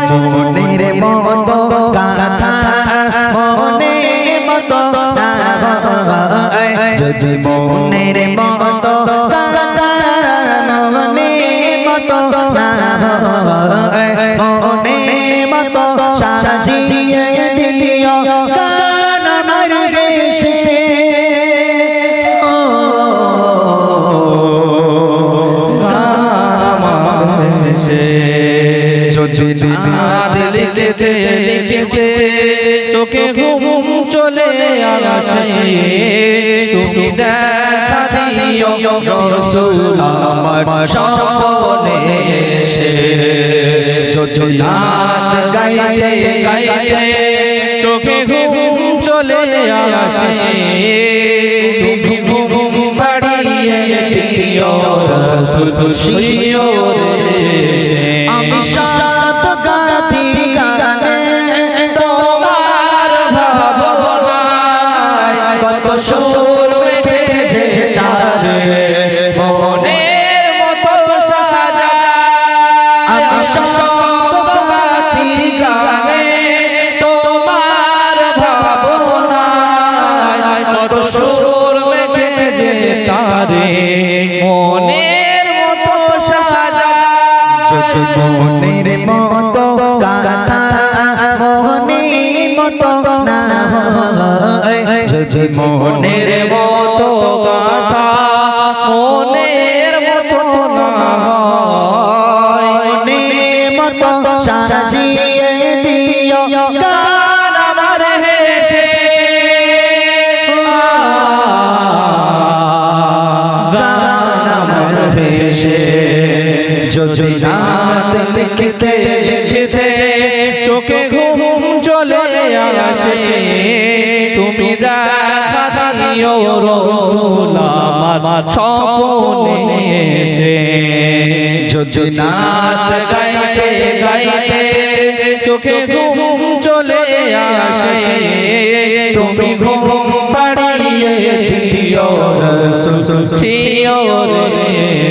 মনের মতো গাথা মনে মতো যদি মনের মতো গাথা মনে মতো না হয় চোখে ঘুম চলে আসে। তুমি দেখা দিও রসুল আমার স্বপনে এসে। গাইতে গাইতে চোখে ঘুম চলে আসে। তুমি ঘুম বাড়িয়ে দিও রসুল আমি মনের মতো গাথা মনের মতো না যদি মনের মতো গাথা মনের মতো না মনের মতো সাজিয়ে লিখতে লিখতে চোখে ঘুম চলে আসে। তুমি দেখা দিও রসুল আমার স্বপনে এসে। যদি নাত গাইতে গাইতে চোখে ঘুম চলে আসে। তুমি ঘুম পাড়িয়ে দিও রসুল।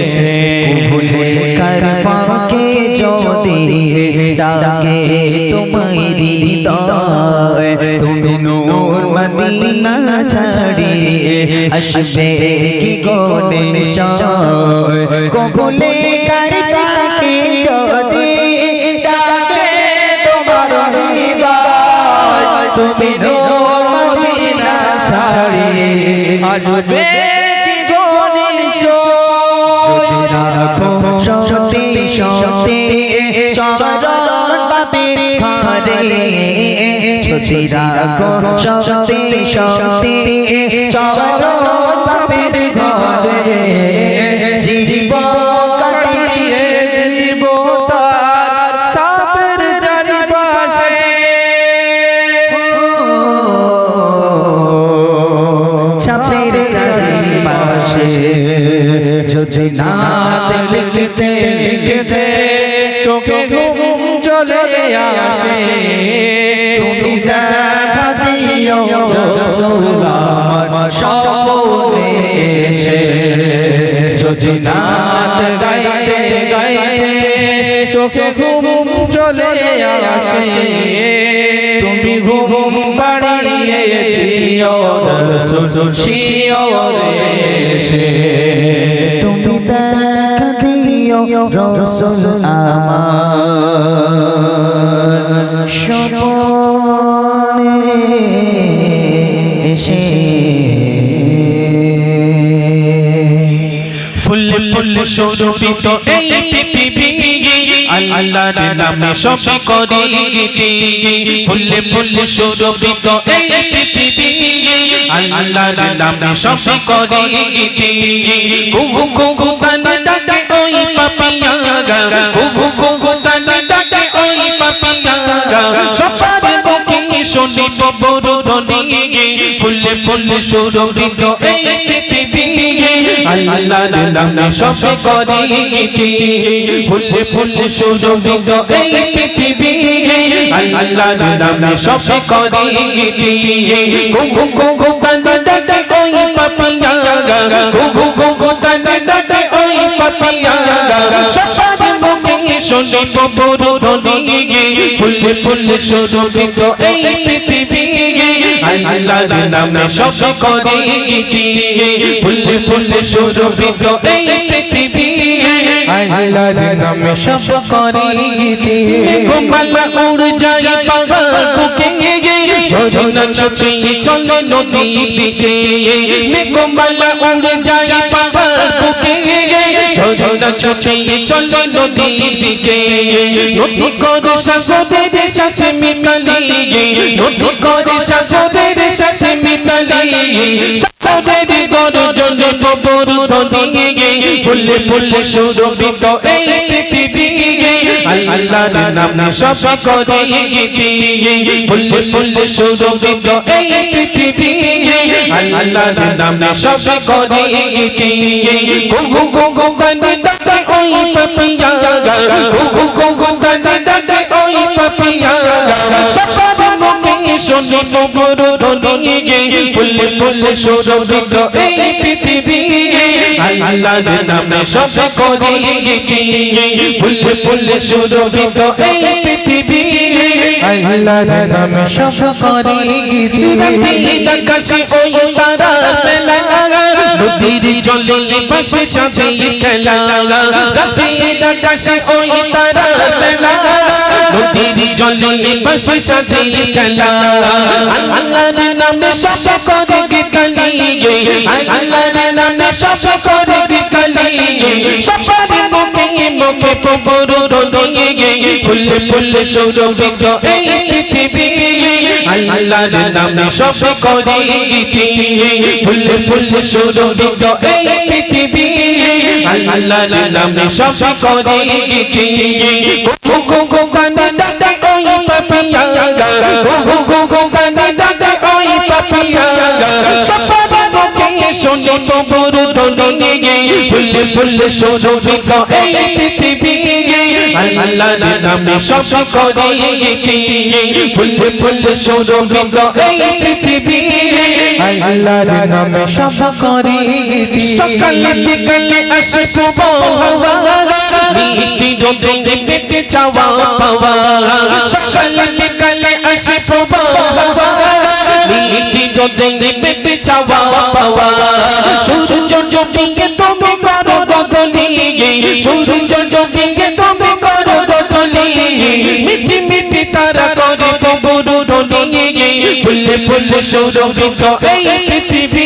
এসে যদি ডাকে তোমায় হৃদয় তুমি নূর মদিনা ছাড়িয়ে আসবে কি গনে কবুলে কর যদি ডাকে তোমার হৃদয় তুমি নূর মদিনা ছাড়িয়ে আসবে কি গনিশ যদি রাখো সত্যি সত্যি চরণ বাপের ঘরে। যদি রাখো সত্যি সত্যি চরণ বাপের ঘরে। জীব কাটিয়ে দিব তার সাপের চারিপাশে। ছাপের চারিপাশে। যদি নাত লিখতে লিখতে আসে তুমি দেখা দিও রসুল আমার স্বপনে এসে যদি নাত গাইতে গাইতে চোখে ঘুম চলে আসে তুমি ঘুম বাড়িয়ে দিও রসুল শিওরে এসে তুমি দেখা দিও রসুল আমার। স্বপনে এসে ফুল ফুল সুরভিত এই পৃথিবী আল্লাহর নামে সব করি গীতি ফুল ফুল সুরভিত এই পৃথিবী আল্লাহর নামে সব করি গীতি গুগু গুগু গানে ডাকে ওই পাপিয়া গা গুগু গুগু সবার মুখে শুনি বড় ধ্বনি ফুল ফুল সুরভিত এই পৃথিবী আল্লাহর নামে সব করি ফুল ফুল সুরভিত এই পৃথিবী আল্লাহর নামে সব করি গুগু গুগু গানে ডাকে ওই পাপিয়া গুগু গুগু গানে ডাকে ওই পাপিয়া গা সবার মুখে শুনি ববুর ধ্বনি ফুলে ফুলে সুরভিত এই পৃথিবী আল্লাহর নামে সব করি গীতি ফুলে ফুলে নদী দিকে ঘুমালা উড় যায় ঝরনা ছুটে চলে নদীর দিকে নদী করে সাগরের সাথে মিতালি নদী করে সাগরের সাথে মিতালি সাগরের গর্জনে ববর ধ্বনি ফুলে ফুলে সুরভিত এই আল্লাহর নাম সব করে গীতি ফুলে ফুলে সুরভিত এই পৃথিবী। আল্লাহর নাম সব করে গীতি গু গু গু গু গানে ডাকে ওই পাপিয়া। গু গু গু গু ডাকে ওই পাপিয়া। সব মুখে শুনি ববর ধ্বনি ফুলে ফুলে সুরভিত এই পৃথিবী। আল্লাহর নামে সব করে। ফুলে ফুলে সুরভিত এই পৃথিবী। আল্লাহর নামে সব করি। আকাশে ওই তারা নদীর জলে পাশে চাঁদে খেলা। রাতের আকাশে ওই তারা জলে পাশে চাঁদে খেলা আল্লাহর নামে সব করে গীতালি আল্লাহর নামে সব করে গীতালি সবার মুখে মুখে প্রবর রোদিয়ে ফুলে ফুলে সৌরভিত এই পৃথিবী আল্লাহর নামে সব করে গীতি ফুলে ফুলে সৌরভিত এই পৃথিবী আল্লাহর নামে সব করে গীতি গানে ডাকে ওই পাপিয়া, গো গো গো গো ডাকে ওই পাপিয়া। শুনি ববুর ধ্বনি ফুলে ফুলে এই পৃথিবী আল্লাহর নামে সব করে গীতি ফুলে ফুলে সৌরভিত এই পৃথিবী আল্লাহর নামে সব করি সকালে বিকালে আসে প্রবল হাওয়া মিষ্টি রোদে পেটে চাওয়া পাওয়া সকালে বিকালে আসে হাওয়া মিষ্টি রোদে পেটে চাওয়া পাওয়া সূর্য জপিয়ে তুমি করো গদলি সূর্য জপিয়ে তুমি করো গদলি মিটি মিটি তারা করে ডলি ফুলে ফুলে সৌরভিত এই পৃথিবী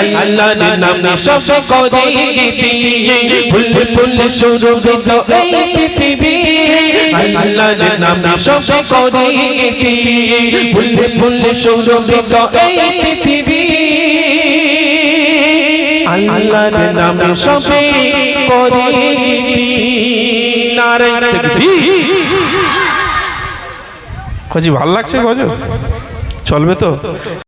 আল্লাহর নামে সব করে গীতি ফুলে ফুলে সুরভিত এই পৃথিবী। আল্লাহর নামে সব করে গীতি ফুলে ফুলে সুরভিত এই পৃথিবী। আল্লাহর নামে সব করে গীতি নারায়ণ তাকবীর খোঁজি ভালো লাগছে চলবে তো?